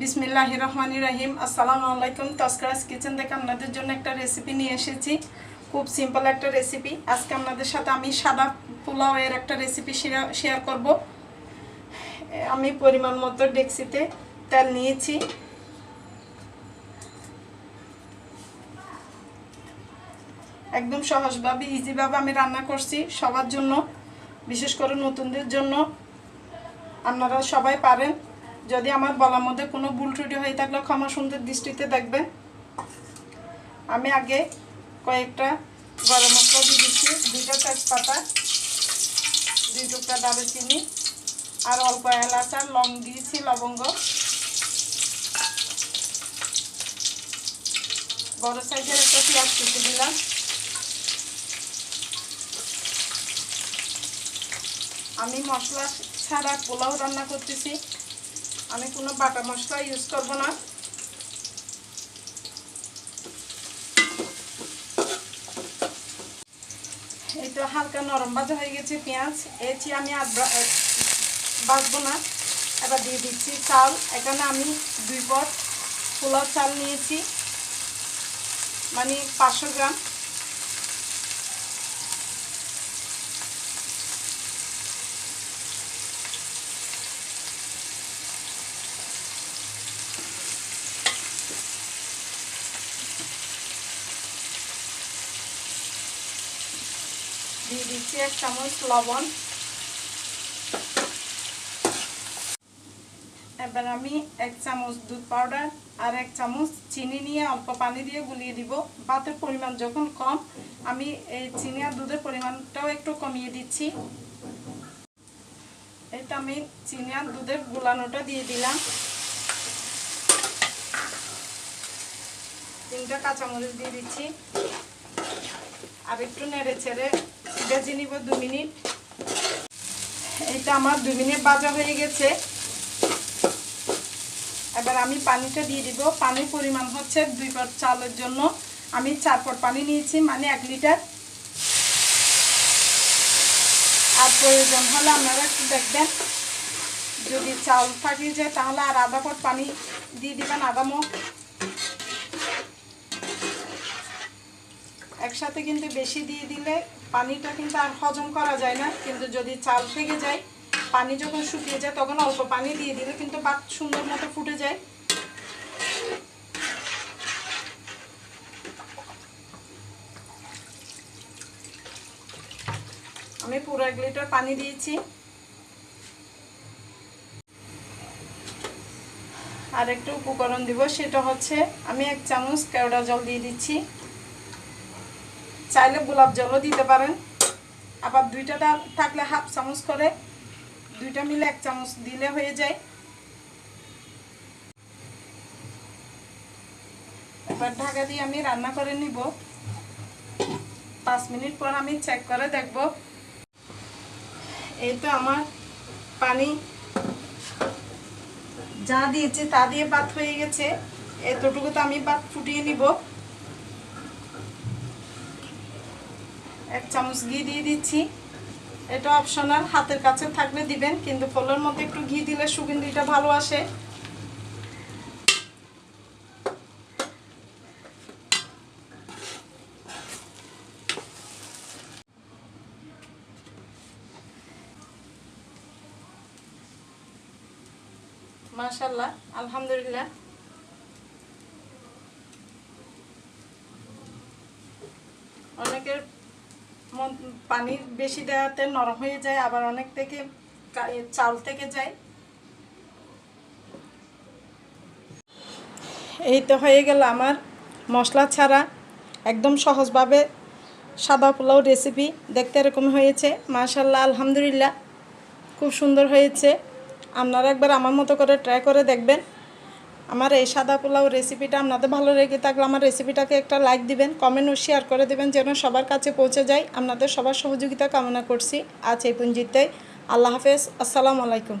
বিসমিল্লাহ রহমান রাহিম। আসসালামু আলাইকুম। তস্করাজ কিচেন থেকে আপনাদের জন্য একটা রেসিপি নিয়ে এসেছি। খুব সিম্পল একটা রেসিপি আজকে আপনাদের সাথে আমি সাদা পোলাও এর একটা রেসিপি শেয়ার করব। আমি পরিমাণ মতো ডেক্সিতে তেল নিয়েছি। একদম সহজভাবে ইজিভাবে আমি রান্না করছি সবার জন্য, বিশেষ করে নতুনদের জন্য। আপনারা সবাই পারেন। যদি আমার বলার মধ্যে কোনো ভুল ত্রুটি হয়ে থাকলে ক্ষমা সুন্দর দৃষ্টিতে দেখবেন। আমি আগে কয়েকটা গরম মশলা দিয়ে দিচ্ছি। দুইটা তেজপাতা, দুই টুকটা দারুচিনি, আর অল্প এলাচ আর লং দিয়েছি লবঙ্গ। বড় সাইজের একটা পেঁয়াজ কুচি দিলাম। আমি মশলা ছাড়া পোলাও রান্না করতেছি। আমি কোনো বাটা মশলা ইউজ করব না। এই তো হালকা নরম ভাজা হয়ে গেছে পেঁয়াজ। এছি আমি আর বাজবো না। এবার দিয়ে দিচ্ছি চাল। এখানে আমি দুই পট পোলাও চাল নিয়েছি। মানে পাঁচশো গ্রাম। দিয়ে দিচ্ছি এক চামচ লবণ। এবার আমি এক চামচ দুধ পাউডার আর এক চামচ চিনি নিয়ে অল্প পানি দিয়ে গুলিয়ে দিব। ভাতের পরিমাণ যখন কম, আমি এই চিনি আর দুধের পরিমাণটাও একটু কমিয়ে দিচ্ছি। এটা আমি চিনি আর দুধের গুলানোটা দিয়ে দিলাম। তিনটা কাঁচামরিচ দিয়ে দিচ্ছি। আর একটু নেড়ে ছেড়ে ভেজে নিব দু মিনিট। এটা আমার দু মিনিট ভাজা হয়ে গেছে। এবার আমি পানিটা দিয়ে দিব। পানির পরিমাণ হচ্ছে দুই পট চালের জন্য। আমি চার পট পানি নিয়েছি মানে এক লিটার। আর প্রয়োজন হলে আপনারা একটু দেখবেন। যদি চাউল থাকিয়ে যায় তাহলে আর আধা পট পানি দিয়ে দিবেন, আধা মুখ একসাথে কিন্তু বেশি দিয়ে দিলে পানিটা কিন্তু আর হজম করা যায় না। কিন্তু যদি চাল থেকে যায়, পানি যখন শুকিয়ে যায়, তখন অল্প পানি দিয়ে দিলে কিন্তু ভাত সুন্দর মতো ফুটে যায়। আমি পুরো এক লিটার পানি দিয়েছি। আর একটু উপকরণ দিব, সেটা হচ্ছে আমি এক চামচ কেওড়া জল দিয়ে দিচ্ছি। চাইলে গোলাপ জলও দিতে পারেন। আবার দুইটা থাকলে হাফ চামচ করে, দুইটা মিলে এক চামচ দিলে হয়ে যায়। এবার ঢাকা দিয়ে আমি রান্না করে নিব। পাঁচ মিনিট পর আমি চেক করে দেখব। এই তো আমার পানি যা দিয়েছে তা দিয়ে ভাত হয়ে গেছে। এতটুকু তো আমি ভাত ফুটিয়ে নিব। এক চামচ ঘি দিয়ে দিচ্ছি। এটা অপশনাল হাতের কাছে থাকলে দিবেন, কিন্তু ফলের মধ্যে একটু ঘি দিলে সুগন্ধিটা ভালো আসে। মাশাল্লাহ আলহামদুলিল্লাহ। পানি বেশি দেওয়াতে নরম হয়ে যায়, আবার অনেক থেকে চাল থেকে যায়। এই তো হয়ে গেল আমার মশলা ছাড়া একদম সহজভাবে সাদা পোলাও রেসিপি দেখতে এরকম হয়েছে মাশাল্লাহ আলহামদুলিল্লাহ, খুব সুন্দর হয়েছে। আপনারা একবার আমার মতো করে ট্রাই করে দেখবেন। আমার এই সাদা পোলাও রেসিপিটা আপনাদের ভালো লেগে থাকলে আমার রেসিপিটাকে একটা লাইক দিবেন কমেন্ট ও শেয়ার করে দেবেন যেন সবার কাছে পৌঁছে যায়। আপনাদের সবার সহযোগিতা কামনা করছি। আজ এই পুঞ্জিতে আল্লাহ হাফেজ। আসসালামু আলাইকুম।